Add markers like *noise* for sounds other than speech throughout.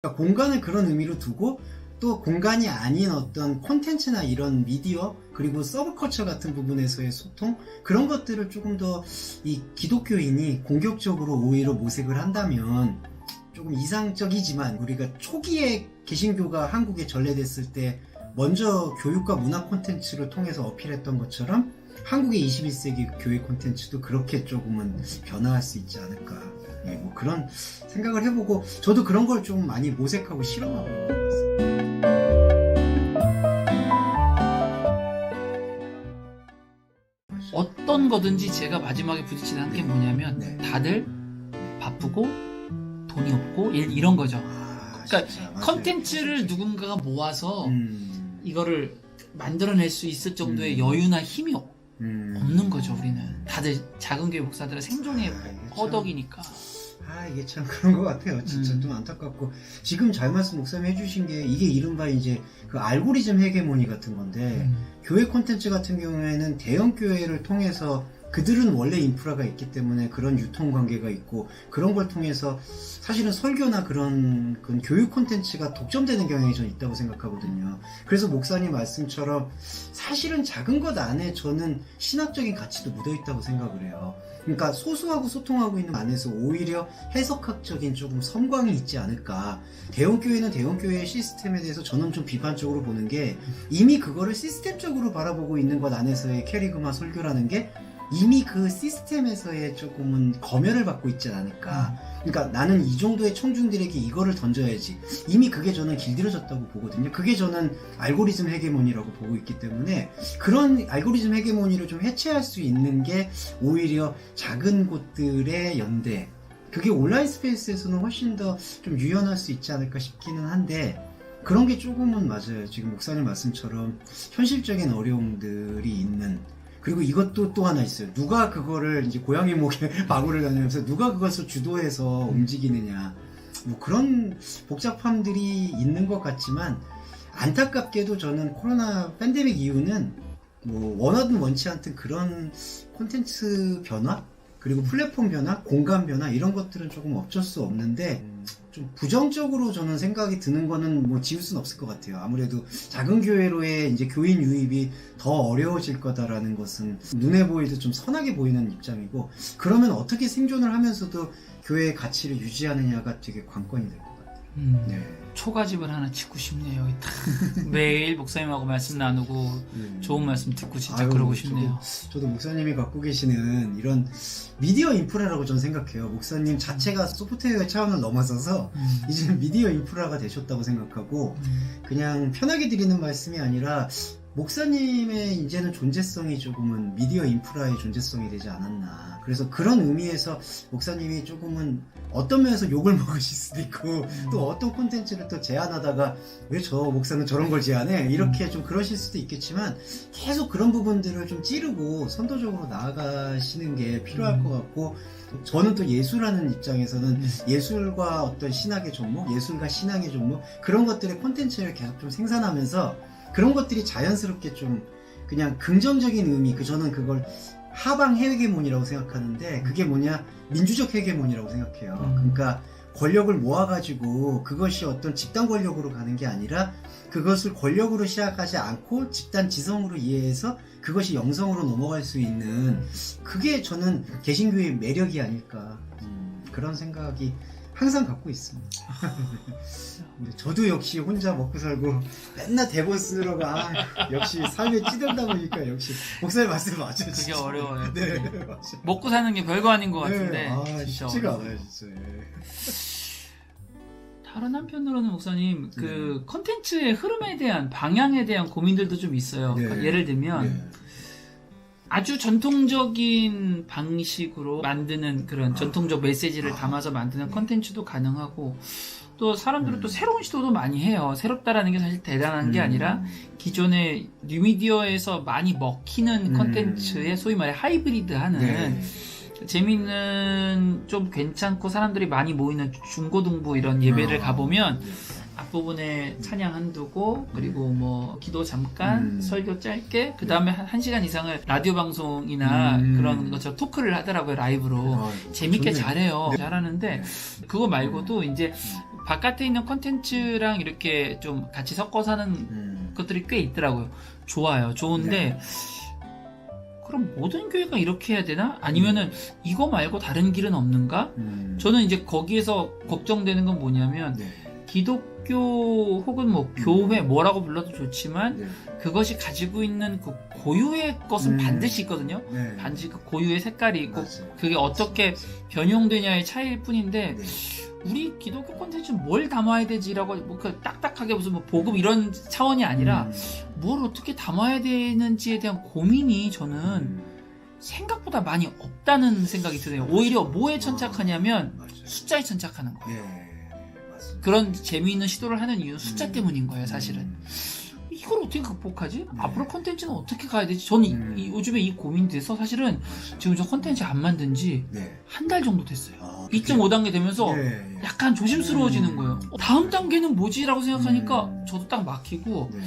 그러니까 공간을 그런 의미로 두고 또 공간이 아닌 어떤 콘텐츠나 이런 미디어 그리고 서브컬처 같은 부분에서의 소통 그런 것들을 조금 더 이 기독교인이 공격적으로 오히려 모색을 한다면 조금 이상적이지만 우리가 초기에 개신교가 한국에 전래됐을 때 먼저 교육과 문화 콘텐츠를 통해서 어필했던 것처럼 한국의 21세기 교회 콘텐츠도 그렇게 조금은 변화할 수 있지 않을까 예, 뭐 그런 생각을 해보고 저도 그런 걸 좀 많이 모색하고 실험하고 있는 것 같습니다. 어떤 거든지 제가 마지막에 부딪히는 게 뭐냐면 네. 다들 바쁘고 돈이 없고 일- 이런 거죠. 아, 그러니까. 컨텐츠를 누군가가 모아서 음, 이거를 만들어낼 수 있을 정도의 음. 여유나 힘이 없- 음. 없는 거죠 우리는 다들 작은 교회 목사들의 생존의 아, 참- 허덕이니까 아 이게 참 그런 것 같아요. 진짜 음. 좀 안타깝고 지금 잘 말씀 목사님 해주신 게 이게 이른바 이제 그 알고리즘 헤게모니 같은 건데 음. 교회 콘텐츠 같은 경우에는 대형 교회를 통해서 그들은 원래 인프라가 있기 때문에 그런 유통 관계가 있고 그런 걸 통해서 사실은 설교나 그런 그 교육 콘텐츠가 독점되는 경향이 전 있다고 생각하거든요. 그래서 목사님 말씀처럼 사실은 작은 것 안에 저는 신학적인 가치도 묻어 있다고 생각을 해요. 그러니까 소수하고 소통하고 있는 안에서 오히려 해석학적인 조금 섬광이 있지 않을까. 대형 교회는 대형 교회의 시스템에 대해서 저는 좀 비판적으로 보는 게 이미 그거를 시스템적으로 바라보고 있는 것 안에서의 캐리그마 설교라는 게 이미 그 시스템에서의 조금은 검열을 받고 있지 않을까. 그러니까 나는 이 정도의 청중들에게 이거를 던져야지. 이미 그게 저는 길들여졌다고 보거든요. 그게 저는 알고리즘 헤게모니라고 보고 있기 때문에 그런 알고리즘 헤게모니를 좀 해체할 수 있는 게 오히려 작은 곳들의 연대. 그게 온라인 스페이스에서는 훨씬 더 좀 유연할 수 있지 않을까 싶기는 한데 그런 게 조금은 맞아요. 지금 목사님 말씀처럼 현실적인 어려움들이 있는 그리고 이것도 또 하나 있어요. 누가 그거를 이제 고양이 목에 *laughs* 마구를 다니면서 누가 그것을 주도해서 움직이느냐. 뭐 그런 복잡함들이 있는 것 같지만 안타깝게도 저는 코로나 팬데믹 이후는 뭐 원하든 원치 않든 그런 콘텐츠 변화 그리고 플랫폼 변화, 공간 변화 이런 것들은 조금 어쩔 수 없는데 좀 부정적으로 저는 생각이 드는 거는 뭐 지울 수는 없을 것 같아요. 아무래도 작은 교회로의 이제 교인 유입이 더 어려워질 거다라는 것은 눈에 보이듯 좀 선하게 보이는 입장이고 그러면 어떻게 생존을 하면서도 교회의 가치를 유지하느냐가 되게 관건이 될 것 같아요. 음. 네. 초가집을 하나 짓고 싶네요 *laughs* 매일 목사님하고 말씀 나누고 좋은 말씀 듣고 진짜 아유, 그러고 저도- 싶네요 저도 목사님이 갖고 계시는 이런 미디어 인프라라고 저는 생각해요. 목사님 자체가 소프트웨어 차원을 넘어서서 음. 이제 미디어 인프라가 되셨다고 생각하고 음. 그냥 편하게 드리는 말씀이 아니라 목사님의 이제는 존재성이 조금은 미디어 인프라의 존재성이 되지 않았나. 그래서 그런 의미에서 목사님이 조금은 어떤 면에서 욕을 *laughs* 먹으실 수도 있고 또 어떤 콘텐츠를 또 제안하다가 왜 저 목사는 저런 걸 제안해? 이렇게 좀 그러실 수도 있겠지만 계속 그런 부분들을 좀 찌르고 선도적으로 나아가시는 게 필요할 것 같고 저는 또 예술하는 입장에서는 음. 예술과 어떤 신학의 종목, 예술과 신앙의 종목 그런 것들의 콘텐츠를 계속 좀 생산하면서 그런 것들이 자연스럽게 좀 그냥 긍정적인 의미, 그 저는 그걸 하방 헤게몬이라고 생각하는데 그게 뭐냐 민주적 헤게몬이라고 생각해요. 음. 그러니까 권력을 모아가지고 그것이 어떤 집단 권력으로 가는 게 아니라 그것을 권력으로 시작하지 않고 집단 지성으로 이해해서 그것이 영성으로 넘어갈 수 있는 그게 저는 개신교의 매력이 아닐까 음, 그런 생각이 항상 갖고 있습니다. *laughs* 근데 저도 역시 혼자 먹고 살고 맨날 대본 쓰러 가 아, 역시 삶에 찌들다 보니까 역시 목사님 말씀 맞죠. 그게 진짜. 어려워요 네, 맞아요. 먹고 사는 게 별거 아닌 것 같은데 네, 아, 진짜 쉽지가 어려워요. 않아요, 진짜. 예. 다른 한편으로는 목사님 그 컨텐츠의 흐름에 대한 방향에 대한 고민들도 좀 있어요. 네. 예를 들면 네. 아주 전통적인 방식으로 만드는 그런 아. 전통적 메시지를 아. 담아서 만드는 네. 컨텐츠도 가능하고 또 사람들은 음. 또 새로운 시도도 많이 해요. 새롭다라는 게 사실 대단한 게 음. 아니라 기존의 뉴미디어에서 많이 먹히는 음. 컨텐츠의 소위 말해 하이브리드 하는 네. 재밌는 좀 괜찮고 사람들이 많이 모이는 중고등부 이런 예배를 아. 가보면 네. 앞부분에 찬양 한두고 그리고 뭐 기도 잠깐 음. 설교 짧게 그 다음에 한 1시간 이상을 라디오 방송이나 음. 그런 것처럼 토크를 하더라고요 라이브로 아, 재밌게 좋네요. 잘해요 네. 잘하는데 그거 말고도 이제 바깥에 있는 컨텐츠랑 이렇게 좀 같이 섞어서 하는 음. 것들이 꽤 있더라고요. 좋아요. 좋은데 네. 그럼 모든 교회가 이렇게 해야 되나? 아니면은 이거 말고 다른 길은 없는가? 음. 저는 이제 거기에서 걱정되는 건 뭐냐면 네. 기독 교 혹은 뭐 교회 뭐라고 불러도 좋지만 네. 그것이 가지고 있는 그 고유의 것은 음. 반드시 있거든요. 네. 반드시 그 고유의 색깔이 있고 맞아요. 그게 어떻게 변형되냐의 차이일 뿐인데 네. 우리 기독교 콘텐츠 뭘 담아야 되지라고 뭐 그 딱딱하게 무슨 뭐 복음 이런 차원이 아니라 음. 뭘 어떻게 담아야 되는지에 대한 고민이 저는 음. 생각보다 많이 없다는 생각이 드네요. 오히려 뭐에 천착하냐면 맞아요. 숫자에 천착하는 거예요. 네. 그런 재미있는 시도를 하는 이유는 숫자 음. 때문인 거예요, 사실은. 음. 이걸 어떻게 극복하지? 네. 앞으로 콘텐츠는 어떻게 가야 되지? 저는 이- 음. 이- 요즘에 이 고민돼서 사실은 지금 저 콘텐츠 안 만든 지한달 네. 정도 됐어요. 아, 2.5단계 되면서 네, 네. 약간 조심스러워지는 음. 거예요. 어, 다음 단계는 뭐지라고 생각하니까 음. 저도 딱 막히고 네.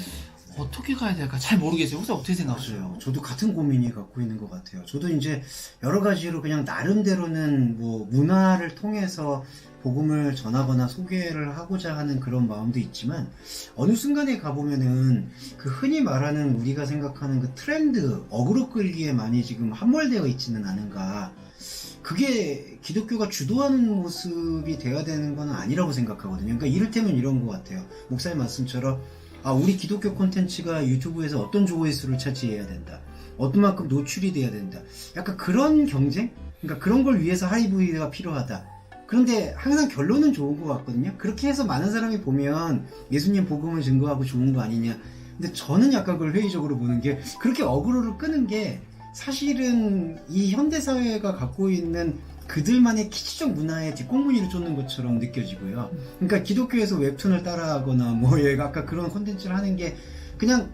어떻게 가야 될까 잘 모르겠어요. 혹시 어떻게 생각하세요? 저도 같은 고민이 갖고 있는 것 같아요. 저도 이제 여러 가지로 그냥 나름대로는 뭐 문화를 통해서 복음을 전하거나 소개를 하고자 하는 그런 마음도 있지만 어느 순간에 가보면은 그 흔히 말하는 우리가 생각하는 그 트렌드, 어그로 끌기에 많이 지금 함몰되어 있지는 않은가. 그게 기독교가 주도하는 모습이 돼야 되는 건 아니라고 생각하거든요. 그러니까 이를테면 이런 것 같아요. 목사님 말씀처럼 아, 우리 기독교 콘텐츠가 유튜브에서 어떤 조회수를 차지해야 된다. 어떤 만큼 노출이 돼야 된다. 약간 그런 경쟁? 그러니까 그런 걸 위해서 하이브리드가 필요하다. 그런데 항상 결론은 좋은 것 같거든요. 그렇게 해서 많은 사람이 보면 예수님 복음을 증거하고 좋은 거 아니냐. 근데 저는 약간 그걸 회의적으로 보는 게 그렇게 어그로를 끄는 게 사실은 이 현대사회가 갖고 있는 그들만의 키치적 문화의 뒷공무니를 쫓는 것처럼 느껴지고요. 그러니까 기독교에서 웹툰을 따라하거나 뭐 *laughs* 얘가 아까 그런 콘텐츠를 하는 게 그냥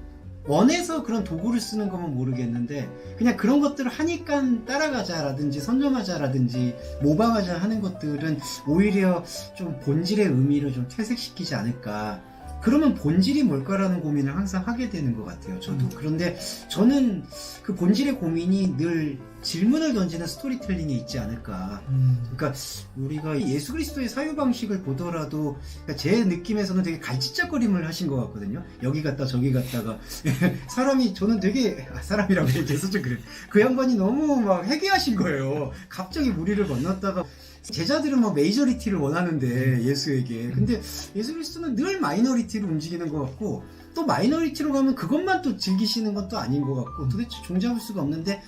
원해서 그런 도구를 쓰는 거면 모르겠는데 그냥 그런 것들을 하니까 따라가자라든지 선점하자라든지 모방하자 하는 것들은 오히려 좀 본질의 의미를 좀 퇴색시키지 않을까 그러면 본질이 뭘까라는 고민을 항상 하게 되는 것 같아요 저도 음. 그런데 저는 그 본질의 고민이 늘 질문을 던지는 스토리텔링에 있지 않을까 그러니까 우리가 예수 그리스도의 사유 방식을 보더라도 그러니까 제 느낌에서는 되게 갈짓짝거림을 하신 것 같거든요. 여기 갔다 저기 갔다가 *laughs* 사람이 저는 되게 아, 사람이라고 얘기해서 좀 그래. 그 양반이 너무 막 해괴하신 거예요. 갑자기 무리를 건넜다가 제자들은 막 메이저리티를 원하는데 예수에게 근데 예수 그리스도는 늘 마이너리티로 움직이는 것 같고 또 마이너리티로 가면 그것만 또 즐기시는 건 또 아닌 것 같고 도대체 종잡을 수가 없는데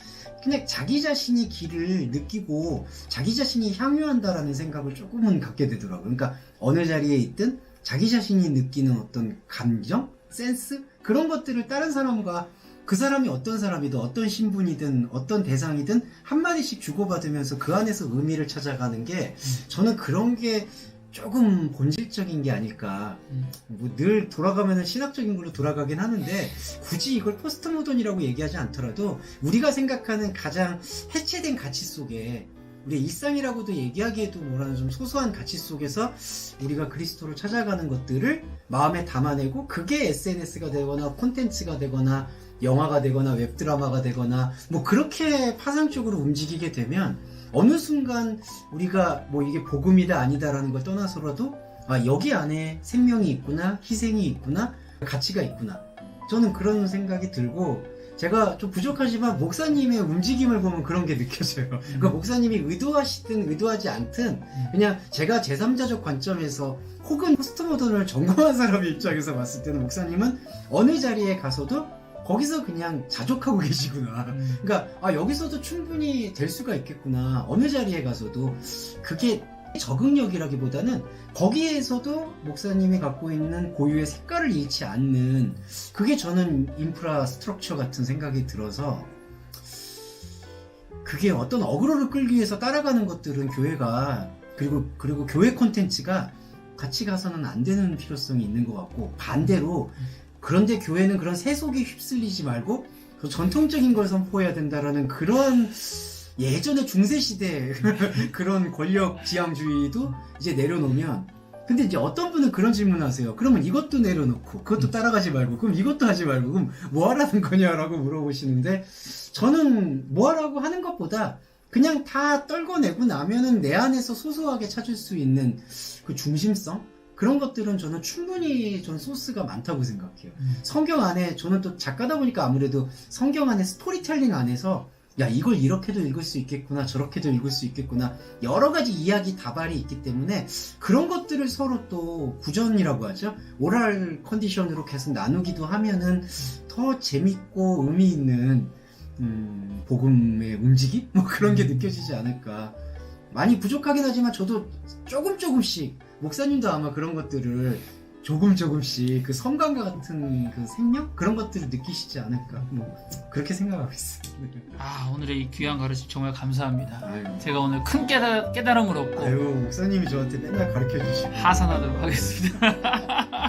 그냥 자기 자신이 길을 느끼고 자기 자신이 향유한다라는 생각을 조금은 갖게 되더라고요. 그러니까 어느 자리에 있든 자기 자신이 느끼는 어떤 감정, 센스 그런 것들을 다른 사람과 그 사람이 어떤 사람이든 어떤 신분이든 어떤 대상이든 한마디씩 주고받으면서 그 안에서 의미를 찾아가는 게 저는 그런 게 조금 본질적인 게 아닐까. 음. 뭐 늘 돌아가면은 신학적인 걸로 돌아가긴 하는데 굳이 이걸 포스트 모던이라고 얘기하지 않더라도 우리가 생각하는 가장 해체된 가치 속에 우리 일상이라고도 얘기하기에도 뭐라는 좀 소소한 가치 속에서 우리가 그리스도를 찾아가는 것들을 마음에 담아내고 그게 SNS가 되거나 콘텐츠가 되거나 영화가 되거나 웹드라마가 되거나 뭐 그렇게 파상적으로 움직이게 되면 어느 순간 우리가 뭐 이게 복음이다 아니다라는 걸 떠나서라도 아 여기 안에 생명이 있구나 희생이 있구나 가치가 있구나. 저는 그런 생각이 들고 제가 좀 부족하지만 목사님의 움직임을 보면 그런 게 느껴져요. 그러니까 목사님이 의도하시든 의도하지 않든 그냥 제가 제3자적 관점에서 혹은 포스트모던을 전공한 사람의 입장에서 봤을 때는 목사님은 어느 자리에 가서도 거기서 그냥 자족하고 *laughs* 계시구나. 음. 그러니까 아 여기서도 충분히 될 수가 있겠구나 어느 자리에 가서도 그게 적응력이라기보다는 거기에서도 목사님이 갖고 있는 고유의 색깔을 잃지 않는 그게 저는 인프라 스트럭처 같은 생각이 들어서 그게 어떤 어그로를 끌기 위해서 따라가는 것들은 교회가 그리고 그리고 교회 콘텐츠가 같이 가서는 안 되는 필요성이 있는 것 같고 반대로 그런데 교회는 그런 세속에 휩쓸리지 말고 그 전통적인 걸 선포해야 된다라는 그런 예전의 중세 시대 *laughs* 그런 권력 지향주의도 이제 내려놓으면 근데 이제 어떤 분은 그런 질문 하세요. 그러면 이것도 내려놓고 그것도 따라가지 말고 그럼 이것도 하지 말고 그럼 뭐 하라는 거냐라고 물어보시는데 저는 뭐 하라고 하는 것보다 그냥 다 떨궈내고 나면은 내 안에서 소소하게 찾을 수 있는 그 중심성 그런 것들은 저는 충분히 전 소스가 많다고 생각해요. 음. 성경 안에 저는 또 작가다 보니까 아무래도 성경 안에 스토리텔링 안에서 야 이걸 이렇게도 읽을 수 있겠구나 저렇게도 읽을 수 있겠구나 여러 가지 이야기 다발이 있기 때문에 그런 것들을 서로 또 구전이라고 하죠 오랄 컨디션으로 계속 나누기도 하면은 더 재밌고 의미 있는 음, 복음의 움직임 뭐 그런 게 느껴지지 않을까 많이 부족하긴 하지만 저도 조금 조금씩 목사님도 아마 그런 것들을 조금 조금씩 그 성감과 같은 그 생명 그런 것들을 느끼시지 않을까 뭐 그렇게 생각하고. 네. 아 오늘의 이 귀한 가르침 정말 감사합니다. 아유, 제가 오늘 큰 깨달, 깨달음을 얻고 아유 목사님이 저한테 맨날 가르쳐 주시고 하산하도록 하겠습니다. *laughs*